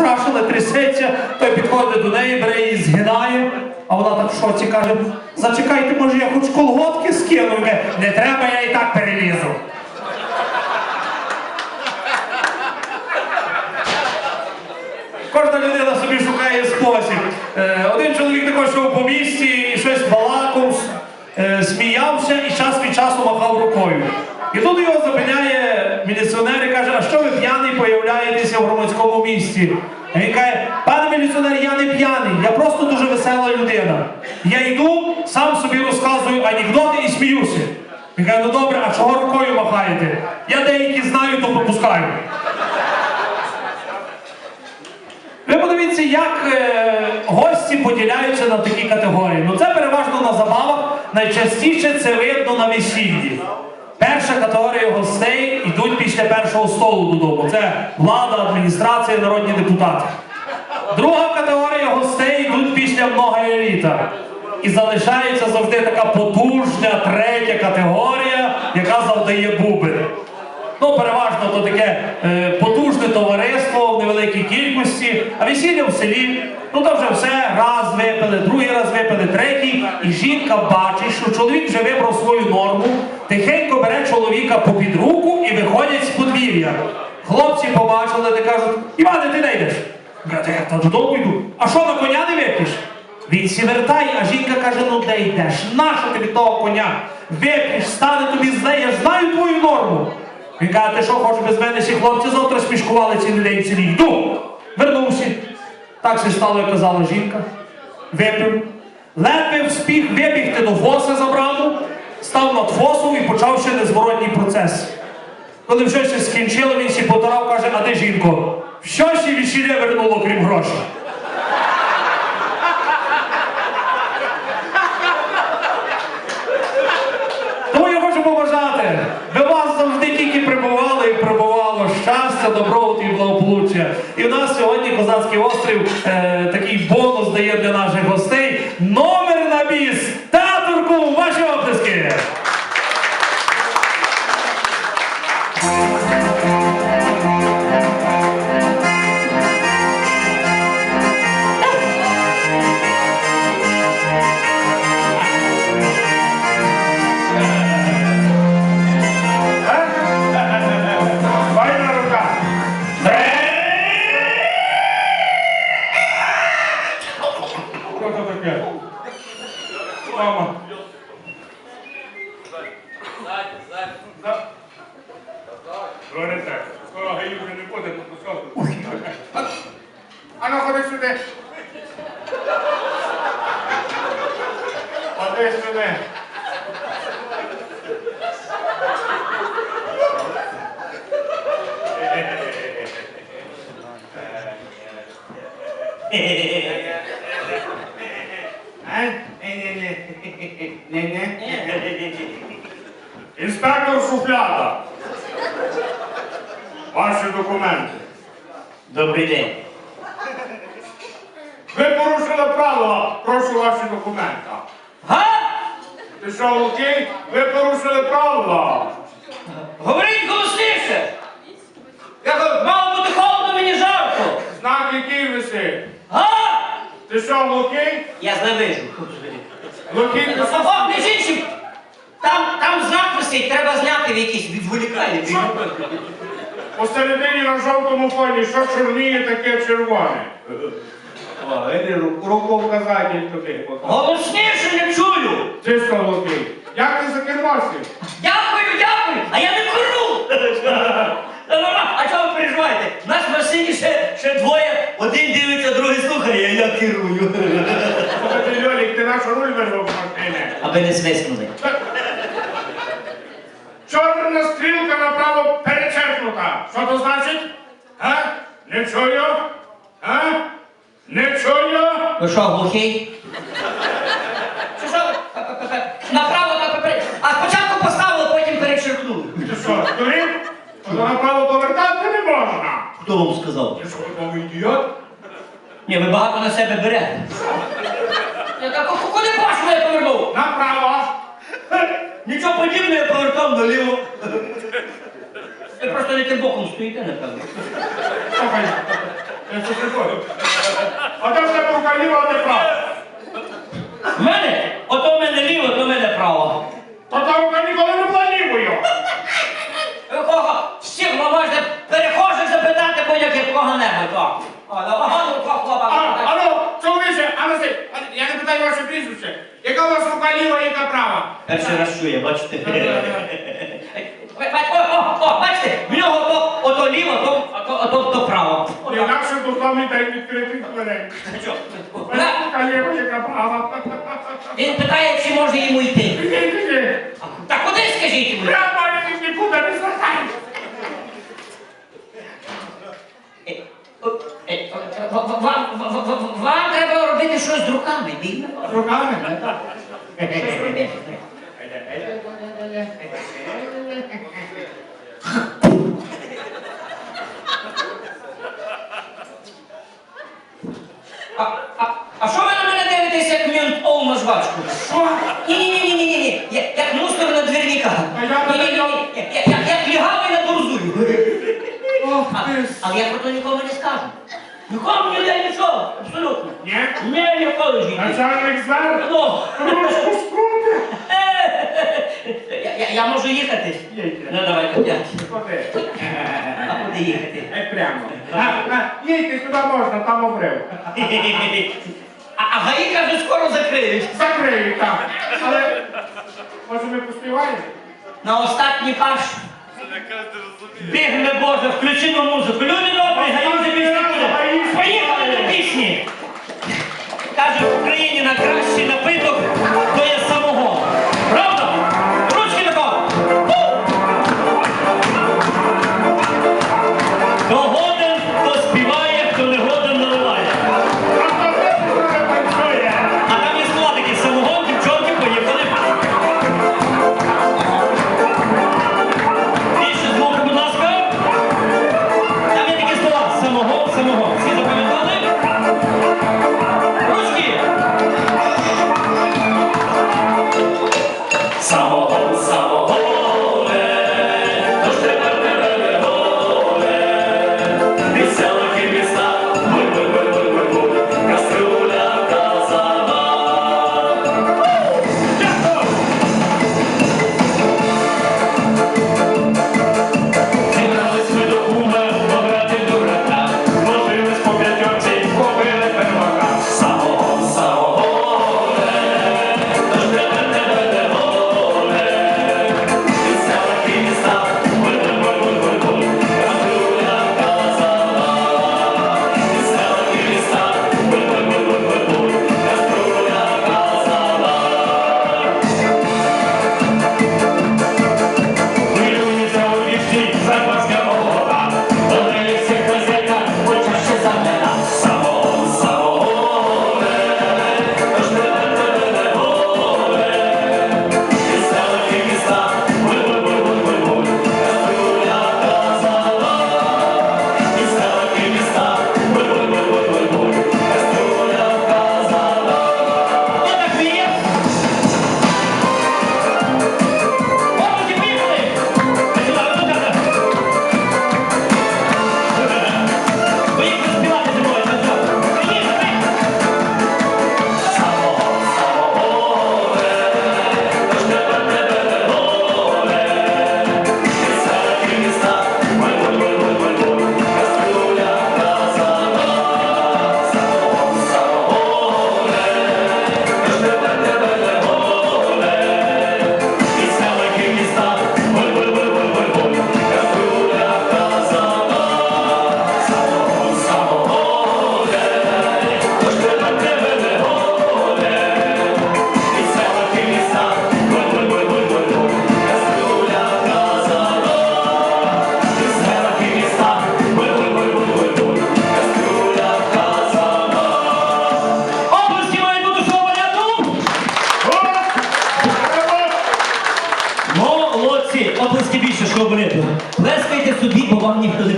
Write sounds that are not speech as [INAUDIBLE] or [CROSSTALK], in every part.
безстрашно трясеться, той підходить до неї, бере її, згинає, а вона так в шоці каже, зачекайте, може я хоч колготки скину? Не треба, я і так перелізу. Кожна людина собі шукає спосіб. Е, один чоловік також йшов по місті і щось балакав, е, сміявся і час від часу махав рукою. І тут його зупиняє міліціонер і каже, а що ви п'яний появляєтеся в громадському місті? А він каже, пане міліціонер, я не п'яний, я просто дуже весела людина. Я йду, сам собі розказую анекдоти і сміюся. Він каже, ну добре, а чого рукою махаєте? Я деякі знаю, то пропускаю. Ви подивіться, як е, гості поділяються на такі категорії. Ну це переважно на забавах, найчастіше це видно на весіллі. Перша категорія гостей йдуть після першого столу додому. Це влада, адміністрація, народні депутати. Друга категорія гостей йдуть після многоеліта. І залишається завжди така потужна третя категорія, яка завдає бубен. Ну, переважно то таке е, потужне товариство в невеликій кількості, а весілля в селі, ну то вже все, раз випили, другий раз випили, третій, і жінка бачить, що чоловік вже вибрав свою норму, тихенько бере чоловіка попід руку і виходять з подвір'я. Хлопці побачили, де кажуть, Іване, ти не йдеш? Каже, я та додому йду. А що на коня не вип'єш? Він сівертає, а жінка каже, ну де йдеш? Нащо тобі того коня? Вип'єш, стане тобі зле, я знаю твою норму. Він каже, ти що хочеш без мене всі хлопці завтра смішкували цілий день цілий. Йду! Вернувся. Так се стало, як казала жінка. Випив. Ледве вспіх вибігти до фоса за браму, став над фосом і почав ще незворотній процес. Коли все скінчило, він сі потарав, каже, а де жінко? Що ще весілля вернуло, крім грошей? Тому я хочу побажати, до вас завжди тільки прибувало і прибувало щастя, добробут і благополуччя. І в нас сьогодні Козацький острів е, такий бонус дає для наших гостей. Номер на біс! Що це таке? Мама. За- Говорите, скоро гаї вже не буде, то що тут? А ну ходи сюди. Ходи сюди. Інспектор Шуфляда. Ваші документи. Добрий день. Ви порушили правила. Прошу ваші документи. Га? Ти що, Лукій? Ви порушили правила. Говоріть голосніше! Я кажу, мало бути холодно, мені жарко! Знак який висить. Га? Ти що, Лукій? Я зневижу. Лукій, ти що? О, між іншим, там, там знак висить, треба зняти в якийсь відволікальний. Посередині на жовтому фоні, що чорніє, таке червоне. Руку вказатель тобі. Голосніше не чую! Ти що, Лукій? Як ти закервався? Дякую, дякую! А я не нормально, а чого ви переживаєте? В нас в машині ще, ще двоє, один дивиться, другий слухає, а я керую. Слухайте, Льолік, ти наш руль вижив з машини. Аби не свиснули. Що то значить? А? Не чую? А? Не чую? Ви що, глухий? Що, що? Направо на папері. А спочатку поставили, потім перечеркнули. Ти що, здурів? То направо повертати не можна. Хто вам сказав? Ти що, готовий ідіот? Ні, ви багато на себе берете. Я так, «Ку- куди бачу, я повернув? Направо. Нічого подібного, я повертав наліво. Ви просто не тим боком стоїте, напевно. Слухай, це приходжу. А де тебе рука ліва, а де права? В мене? Ото в мене ліво, то в мене право. Та та рука ніколи не була лівою. Ви кого всіх ви можете перехожих запитати будь-яких кого-небудь. о. О, ну, ага, ну, хлоп, хлопа, А, так. чоловіче, а ну а, я не питаю ваше прізвище. Яка у вас рука ліва, яка права? Перший раз чує, бачите. О, бачите, в нього то, ото ліво, то, ото, ото, то право. Інакше до самий день відкритих дверей. Що? Моя ліва, яка права. Він питає, чи може йому йти. Іди, іди. Та куди скажіть йому? Прямо я нікуди не звертаюся. Е, е, Вам треба робити щось з руками, вірно? Руками? Щось робити. А, а, а що ви на мене дивитесь, як мент на жвачку? Що? Ні-ні-ні-ні-ні, як, як мусор на двірника. А я не Ні-ні-ні, як, як, як, лягавий на бурзую. Ох А- ти. Але я про то нікому не скажу. Нікому ніде нічого, абсолютно. Ні? Ні, ніколи житті. Начальник звер? Ну, Ручку скрути. я, я, я можу їхати? Їдьте. Ну п'ять. Ходи. А куди їхати? Ай прямо. А, а, Їдьте сюди можна, там обрив. [LAUGHS] А, а гаї каже, скоро закриють. Закриють там. Але, може ми поспіваємо? На останній паш. Бігне Боже, включимо музику. Люди добрі, гаї вже пісні буде. Поїхали до пісні. Каже,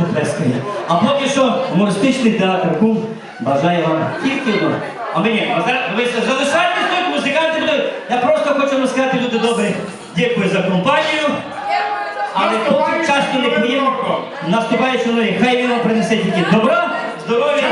поплескає. А поки що гумористичний театр Кум бажає вам тільки одного. А мені, ви залишайтесь тут, музиканти будуть. Я просто хочу розказати, люди добрі. Дякую за компанію. Але поки часто не поїмо. Наступаючи нові, хай він вам принесе тільки добра, Здоров'я